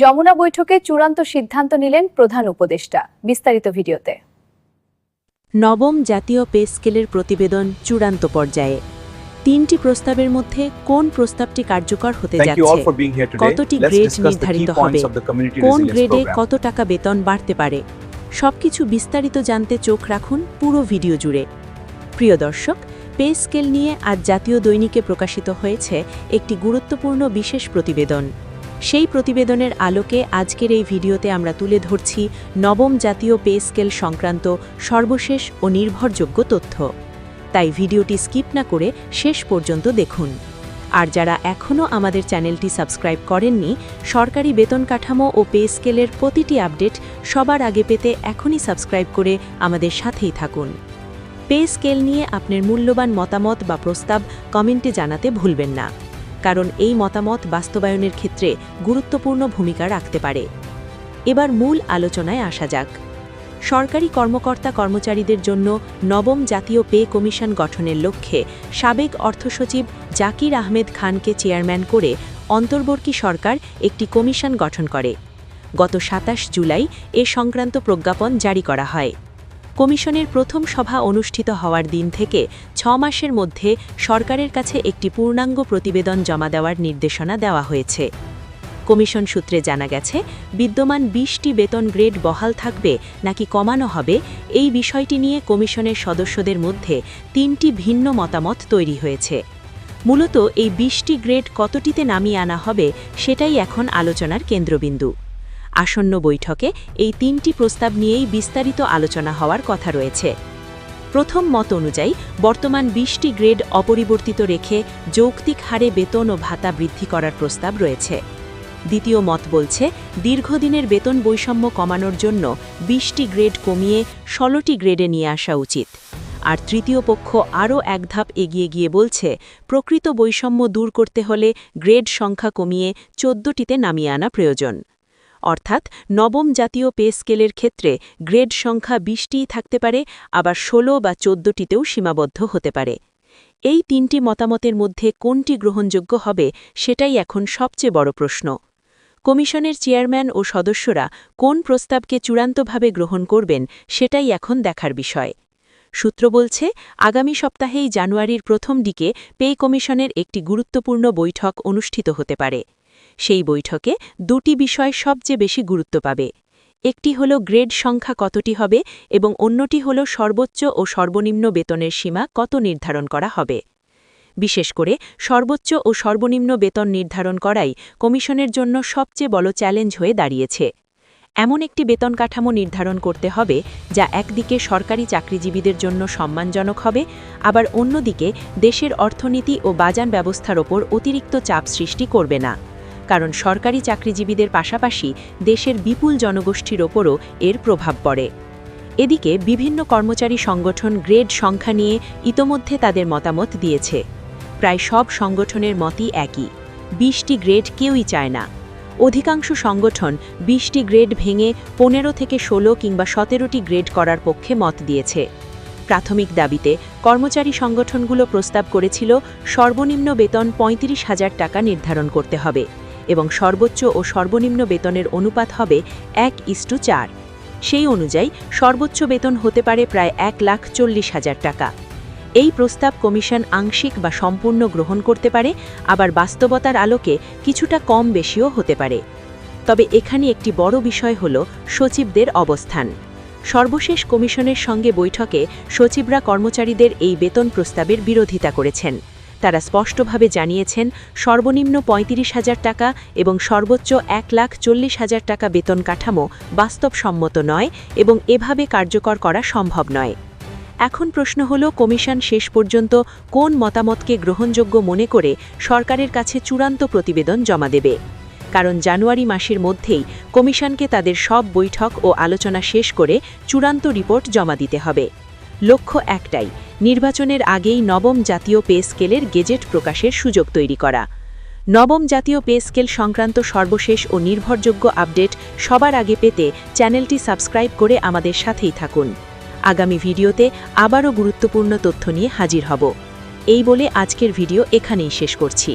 যমুনা বৈঠকে চূড়ান্ত সিদ্ধান্ত নিলেন প্রধান উপদেষ্টা। বিস্তারিত ভিডিওতে। নবম জাতীয় পে স্কেলের প্রতিবেদন চূড়ান্ত পর্যায়ে। তিনটি প্রস্তাবের মধ্যে কোন প্রস্তাবটি কার্যকর হতে যাচ্ছে. কতটি গ্রেড নির্ধারিত হবে? কোন গ্রেডে কত টাকা বেতন বাড়তে পারে? সবকিছু বিস্তারিত জানতে চোখ রাখুন পুরো ভিডিও জুড়ে। প্রিয় দর্শক পে স্কেল নিয়ে আজ জাতীয় দৈনিকে প্রকাশিত হয়েছে একটি গুরুত্বপূর্ণ বিশেষ প্রতিবেদন। সেই প্রতিবেদনের আলোকে আজকের এই ভিডিওতে আমরা তুলে ধরছি নবম জাতীয় পে স্কেল সংক্রান্ত সর্বশেষ ও নির্ভরযোগ্য তথ্য। তাই ভিডিওটি স্কিপ না করে শেষ পর্যন্ত দেখুন। আর যারা এখনও আমাদের চ্যানেলটি সাবস্ক্রাইব করেননি, সরকারি বেতন কাঠামো ও পে স্কেলের প্রতিটি আপডেট সবার আগে পেতে এখনই সাবস্ক্রাইব করে আমাদের সাথেই থাকুন। পে স্কেল নিয়ে আপনার মূল্যবান মতামত বা প্রস্তাব কমেন্টে জানাতে ভুলবেন না। কারণ এই মতামত বাস্তবায়নের ক্ষেত্রে গুরুত্বপূর্ণ ভূমিকা রাখতে পারে। এবার মূল আলোচনায় আসা যাক। সরকারি কর্মকর্তা কর্মচারীদের জন্য নবম জাতীয় পে কমিশন গঠনের লক্ষ্যে সাবেক অর্থসচিব জাকির আহমেদ খানকে চেয়ারম্যান করে অন্তর্বর্তী সরকার একটি কমিশন গঠন করে। গত সাতাশ জুলাই এ সংক্রান্ত প্রজ্ঞাপন জারি করা হয়। কমিশনের প্রথম সভা অনুষ্ঠিত হওয়ার দিন থেকে ছ মাসের মধ্যে সরকারের কাছে একটি পূর্ণাঙ্গ প্রতিবেদন জমা দেওয়ার নির্দেশনা দেওয়া হয়েছে। কমিশন সূত্রে জানা গেছে, বিদ্যমান বিশটি বেতন গ্রেড বহাল থাকবে নাকি কমানো হবে এই বিষয়টি নিয়ে কমিশনের সদস্যদের মধ্যে তিনটি ভিন্ন মতামত তৈরি হয়েছে। মূলত এই বিশটি গ্রেড কতটিতে নামিয়ে আনা হবে সেটাই এখন আলোচনার কেন্দ্রবিন্দু। আসন্ন বৈঠকে এই তিনটি প্রস্তাব নিয়েই বিস্তারিত আলোচনা হওয়ার কথা রয়েছে। প্রথম মত অনুযায়ী, বর্তমান বিশটি গ্রেড অপরিবর্তিত রেখে যৌক্তিক হারে বেতন ও ভাতা বৃদ্ধি করার প্রস্তাব রয়েছে। দ্বিতীয় মত বলছে, দীর্ঘদিনের বেতন বৈষম্য কমানোর জন্য বিশটি গ্রেড কমিয়ে ষোলোটি গ্রেডে নিয়ে আসা উচিত। আর তৃতীয় পক্ষ আরও এক ধাপ এগিয়ে গিয়ে বলছে, প্রকৃত বৈষম্য দূর করতে হলে গ্রেড সংখ্যা কমিয়ে চোদ্দটিতে নামিয়ে আনা প্রয়োজন। অর্থাৎ নবম জাতীয় পে স্কেলের ক্ষেত্রে গ্রেড সংখ্যা বিশটিই থাকতে পারে, আবার ষোলো বা চোদ্দটিতেও সীমাবদ্ধ হতে পারে। এই তিনটি মতামতের মধ্যে কোনটি গ্রহণযোগ্য হবে সেটাই এখন সবচেয়ে বড় প্রশ্ন। কমিশনের চেয়ারম্যান ও সদস্যরা কোন প্রস্তাবকে চূড়ান্তভাবে গ্রহণ করবেন সেটাই এখন দেখার বিষয়। সূত্র বলছে, আগামী সপ্তাহেই জানুয়ারির প্রথম দিকে পে কমিশনের একটি গুরুত্বপূর্ণ বৈঠক অনুষ্ঠিত হতে পারে। সেই বৈঠকে দুটি বিষয় সবচেয়ে বেশি গুরুত্ব পাবে। একটি হল গ্রেড সংখ্যা কতটি হবে এবং অন্যটি হল সর্বোচ্চ ও সর্বনিম্ন বেতনের সীমা কত নির্ধারণ করা হবে। বিশেষ করে সর্বোচ্চ ও সর্বনিম্ন বেতন নির্ধারণ করাই কমিশনের জন্য সবচেয়ে বড় চ্যালেঞ্জ হয়ে দাঁড়িয়েছে। এমন একটি বেতন কাঠামো নির্ধারণ করতে হবে যা একদিকে সরকারি চাকরিজীবীদের জন্য সম্মানজনক হবে, আবার অন্যদিকে দেশের অর্থনীতি ও বাজার ব্যবস্থার ওপর অতিরিক্ত চাপ সৃষ্টি করবে না। কারণ সরকারি চাকরিজীবীদের পাশাপাশি দেশের বিপুল জনগোষ্ঠীর ওপরও এর প্রভাব পড়ে। এদিকে বিভিন্ন কর্মচারী সংগঠন গ্রেড সংখ্যা নিয়ে ইতোমধ্যে তাদের মতামত দিয়েছে। প্রায় সব সংগঠনের মতই একই। বিশটি গ্রেড কেউই চায় না। অধিকাংশ সংগঠন বিশটি গ্রেড ভেঙে পনেরো থেকে ষোলো কিংবা সতেরোটি গ্রেড করার পক্ষে মত দিয়েছে। প্রাথমিক দাবিতে কর্মচারী সংগঠনগুলো প্রস্তাব করেছিল, সর্বনিম্ন বেতন পঁয়ত্রিশ হাজার টাকা নির্ধারণ করতে হবে। এবং সর্বোচ্চ ও সর্বনিম্ন বেতনের অনুপাত হবে এক ইস্টু চার। সেই অনুযায়ী সর্বোচ্চ বেতন হতে পারে প্রায় এক লাখ চল্লিশ হাজার টাকা। এই প্রস্তাব কমিশন আংশিক বা সম্পূর্ণ গ্রহণ করতে পারে, আবার বাস্তবতার আলোকে কিছুটা কম বেশিও হতে পারে। তবে এখানে একটি বড় বিষয় হল সচিবদের অবস্থান। সর্বশেষ কমিশনের সঙ্গে বৈঠকে সচিবরা কর্মচারীদের এই বেতন প্রস্তাবের বিরোধিতা করেছেন। তারা স্পষ্টভাবে জানিয়েছেন, সর্বনিম্ন পঁয়ত্রিশ হাজার টাকা এবং সর্বোচ্চ এক লাখ চল্লিশ হাজার টাকা বেতন কাঠামো বাস্তবসম্মত নয় এবং এভাবে কার্যকর করা সম্ভব নয়। এখন প্রশ্ন হল, কমিশন শেষ পর্যন্ত কোন মতামতকে গ্রহণযোগ্য মনে করে সরকারের কাছে চূড়ান্ত প্রতিবেদন জমা দেবে? কারণ জানুয়ারি মাসের মধ্যেই কমিশনকে তাদের সব বৈঠক ও আলোচনা শেষ করে চূড়ান্ত রিপোর্ট জমা দিতে হবে। লক্ষ্য একটাই, নির্বাচনের আগেই নবম জাতীয় পে স্কেলের গেজেট প্রকাশের সুযোগ তৈরি করা। নবম জাতীয় পে স্কেল সংক্রান্ত সর্বশেষ ও নির্ভরযোগ্য আপডেট সবার আগে পেতে চ্যানেলটি সাবস্ক্রাইব করে আমাদের সাথেই থাকুন। আগামী ভিডিওতে আবারও গুরুত্বপূর্ণ তথ্য নিয়ে হাজির হব। এই বলে আজকের ভিডিও এখানেই শেষ করছি।